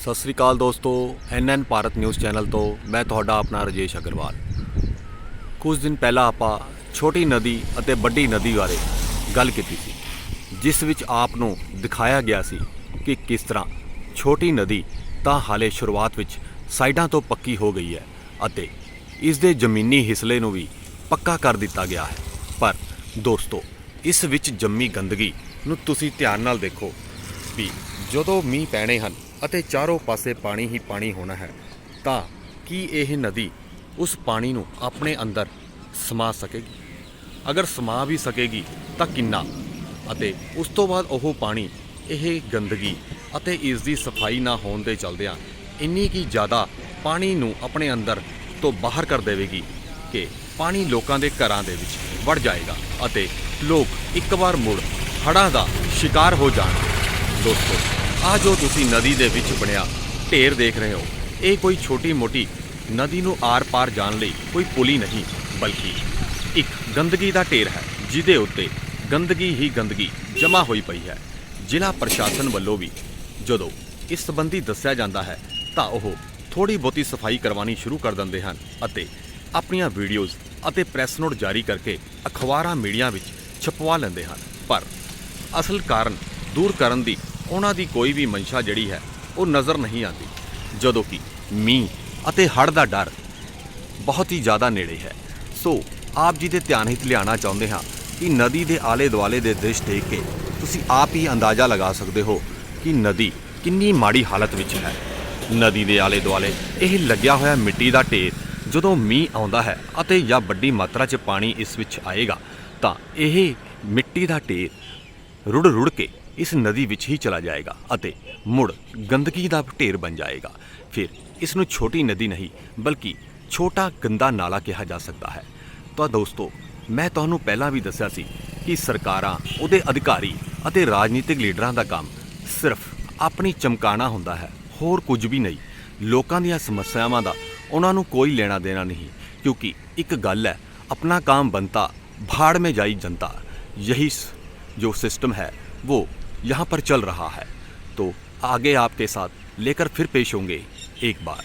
ਸਤਿ ਸ੍ਰੀ ਅਕਾਲ ਦੋਸਤੋ ਐਨਐਨ Bharat news channel ਤੋਂ ਮੈਂ ਤੁਹਾਡਾ ਆਪਣਾ ਰਜੇਸ਼ ਅਗਰਵਾਲ। ਕੁਝ ਦਿਨ ਪਹਿਲਾਂ ਆਪਾਂ ਛੋਟੀ ਨਦੀ ਅਤੇ ਵੱਡੀ ਨਦੀ ਬਾਰੇ ਗੱਲ ਕੀਤੀ ਸੀ, ਜਿਸ ਵਿੱਚ ਆਪ ਨੂੰ ਦਿਖਾਇਆ ਗਿਆ ਸੀ ਕਿ ਕਿਸ ਤਰ੍ਹਾਂ ਛੋਟੀ ਨਦੀ ਤਾਂ ਹਾਲੇ ਸ਼ੁਰੂਆਤ ਵਿੱਚ ਸਾਈਡਾਂ ਤੋਂ ਪੱਕੀ ਹੋ ਗਈ ਹੈ ਅਤੇ ਇਸ ਦੇ ਜ਼ਮੀਨੀ ਹਿੱਸਲੇ ਨੂੰ ਵੀ ਪੱਕਾ ਕਰ ਦਿੱਤਾ ਗਿਆ ਹੈ। ਪਰ ਦੋਸਤੋ, ਇਸ ਵਿੱਚ ਜੰਮੀ ਗੰਦਗੀ ਨੂੰ ਤੁਸੀਂ ਧਿਆਨ ਨਾਲ ਦੇਖੋ ਵੀ ਜਦੋਂ ਮੀਂਹ ਪੈਣੇ ਹਨ ਅਤੇ ਚਾਰੋਂ ਪਾਸੇ ਪਾਣੀ ਹੀ ਪਾਣੀ ਹੋਣਾ ਹੈ, ਤਾਂ ਕੀ ਇਹ ਨਦੀ ਉਸ ਪਾਣੀ ਨੂੰ ਆਪਣੇ ਅੰਦਰ ਸਮਾ ਸਕੇਗੀ? ਅਗਰ ਸਮਾ ਵੀ ਸਕੇਗੀ, ਤਾਂ ਕਿੰਨਾ? ਅਤੇ ਉਸ ਤੋਂ ਬਾਅਦ ਉਹ ਪਾਣੀ, ਇਹ ਗੰਦਗੀ ਅਤੇ ਇਸ ਦੀ ਸਫ਼ਾਈ ਨਾ ਹੋਣ ਦੇ ਚਲਦਿਆਂ ਇੰਨੀ ਕੀ ਜ਼ਿਆਦਾ ਪਾਣੀ ਨੂੰ ਆਪਣੇ ਅੰਦਰ ਤੋਂ ਬਾਹਰ ਕਰ ਦੇਵੇਗੀ ਕਿ ਪਾਣੀ ਲੋਕਾਂ ਦੇ ਘਰਾਂ ਦੇ ਵਿੱਚ ਵੜ ਜਾਏਗਾ ਅਤੇ ਲੋਕ ਇੱਕ ਵਾਰ ਮੁੜ ਹੜ੍ਹਾਂ ਦਾ ਸ਼ਿਕਾਰ ਹੋ ਜਾਣਗੇ ਦੋਸਤੋ ਆ ਜੋ ਤੁਸੀਂ ਨਦੀ ਦੇ ਵਿੱਚ ਬਣਿਆ। ਢੇਰ ਦੇਖ ਰਹੇ ਹੋ। ਇਹ ਕੋਈ ਛੋਟੀ ਮੋਟੀ ਨਦੀ ਨੂੰ ਆਰ-ਪਾਰ ਜਾਣ ਲਈ ਕੋਈ ਪੁਲੀ ਨਹੀਂ, ਬਲਕਿ ਇੱਕ ਗੰਦਗੀ ਦਾ ਢੇਰ ਹੈ, ਜਿਹਦੇ ਉੱਤੇ ਗੰਦਗੀ ਹੀ ਗੰਦਗੀ ਜਮ੍ਹਾਂ ਹੋਈ ਪਈ ਹੈ। ਜ਼ਿਲ੍ਹਾ ਪ੍ਰਸ਼ਾਸਨ ਵੱਲੋਂ ਵੀ ਜਦੋਂ ਇਸ ਸੰਬੰਧੀ ਦੱਸਿਆ ਜਾਂਦਾ ਹੈ, ਤਾਂ ਉਹ ਥੋੜੀ ਬਹੁਤੀ ਸਫ਼ਾਈ ਕਰਵਾਉਣੀ ਸ਼ੁਰੂ ਕਰ ਦਿੰਦੇ ਹਨ ਅਤੇ ਆਪਣੀਆਂ ਵੀਡੀਓਜ਼ ਅਤੇ ਪ੍ਰੈਸ ਨੋਟ ਜਾਰੀ ਕਰਕੇ ਅਖਬਾਰਾਂ, ਮੀਡੀਆ ਵਿੱਚ ਛਪਵਾ ਲੈਂਦੇ ਹਨ। ਪਰ ਅਸਲ ਕਾਰਨ ਦੂਰ ਕਰਨ ਦੀ ਉਹਨਾਂ ਦੀ ਕੋਈ ਵੀ ਮਨਸ਼ਾ ਜਿਹੜੀ ਹੈ, ਉਹ ਨਜ਼ਰ ਨਹੀਂ ਆਉਂਦੀ। ਜਦੋਂ ਕਿ ਮੀਂਹ ਅਤੇ ਹੜ੍ਹ ਦਾ ਡਰ ਬਹੁਤ ਹੀ ਜ਼ਿਆਦਾ ਨੇੜੇ ਹੈ। ਸੋ ਆਪ ਜੀ ਦੇ ਧਿਆਨ ਹਿੱਤ ਲਿਆਉਣਾ ਚਾਹੁੰਦੇ ਹਾਂ ਕਿ ਨਦੀ ਦੇ ਆਲੇ ਦੁਆਲੇ ਦੇ ਦ੍ਰਿਸ਼ ਦੇਖ ਕੇ ਤੁਸੀਂ ਆਪ ਹੀ ਅੰਦਾਜ਼ਾ ਲਗਾ ਸਕਦੇ ਹੋ ਕਿ ਨਦੀ ਕਿੰਨੀ ਮਾੜੀ ਹਾਲਤ ਵਿੱਚ ਹੈ। ਨਦੀ ਦੇ ਆਲੇ ਦੁਆਲੇ ਇਹ ਲੱਗਿਆ ਹੋਇਆ ਮਿੱਟੀ ਦਾ ਢੇਰ ਜਦੋਂ ਮੀਂਹ ਆਉਂਦਾ ਹੈ ਅਤੇ ਜਾਂ ਵੱਡੀ ਮਾਤਰਾ 'ਚ ਪਾਣੀ ਇਸ ਵਿੱਚ ਆਏਗਾ, ਤਾਂ ਇਹ ਮਿੱਟੀ ਦਾ ਢੇਰ ਰੁੜ ਰੁੜ ਕੇ ਇਸ ਨਦੀ ਵਿੱਚ ਹੀ ਚਲਾ ਜਾਏਗਾ ਅਤੇ ਮੁੜ ਗੰਦਗੀ ਦਾ ਢੇਰ ਬਣ ਜਾਏਗਾ। ਫਿਰ ਇਸ ਨੂੰ ਛੋਟੀ ਨਦੀ ਨਹੀਂ, ਬਲਕਿ ਛੋਟਾ ਗੰਦਾ ਨਾਲਾ ਕਿਹਾ ਜਾ ਸਕਦਾ ਹੈ। ਤਾਂ ਦੋਸਤੋ, ਮੈਂ ਤੁਹਾਨੂੰ ਪਹਿਲਾਂ ਵੀ ਦੱਸਿਆ ਸੀ ਕਿ ਸਰਕਾਰਾਂ, ਉਹਦੇ ਅਧਿਕਾਰੀ ਅਤੇ ਰਾਜਨੀਤਿਕ ਲੀਡਰਾਂ ਦਾ ਕੰਮ ਸਿਰਫ ਆਪਣੀ ਚਮਕਾਣਾ ਹੁੰਦਾ ਹੈ, ਹੋਰ ਕੁਝ ਵੀ ਨਹੀਂ। ਲੋਕਾਂ ਦੀਆਂ ਸਮੱਸਿਆਵਾਂ ਦਾ ਉਹਨਾਂ ਨੂੰ ਕੋਈ ਲੈਣਾ ਦੇਣਾ ਨਹੀਂ, ਕਿਉਂਕਿ ਇੱਕ ਗੱਲ ਹੈ, ਆਪਣਾ ਕੰਮ ਬੰਤਾ ਭਾੜ ਮੇ ਜਾਈ ਜਨਤਾ, ਯਹੀ जो सिस्टम है वो यहाँ पर चल रहा है तो आगे आपके साथ लेकर फिर पेश होंगे एक बार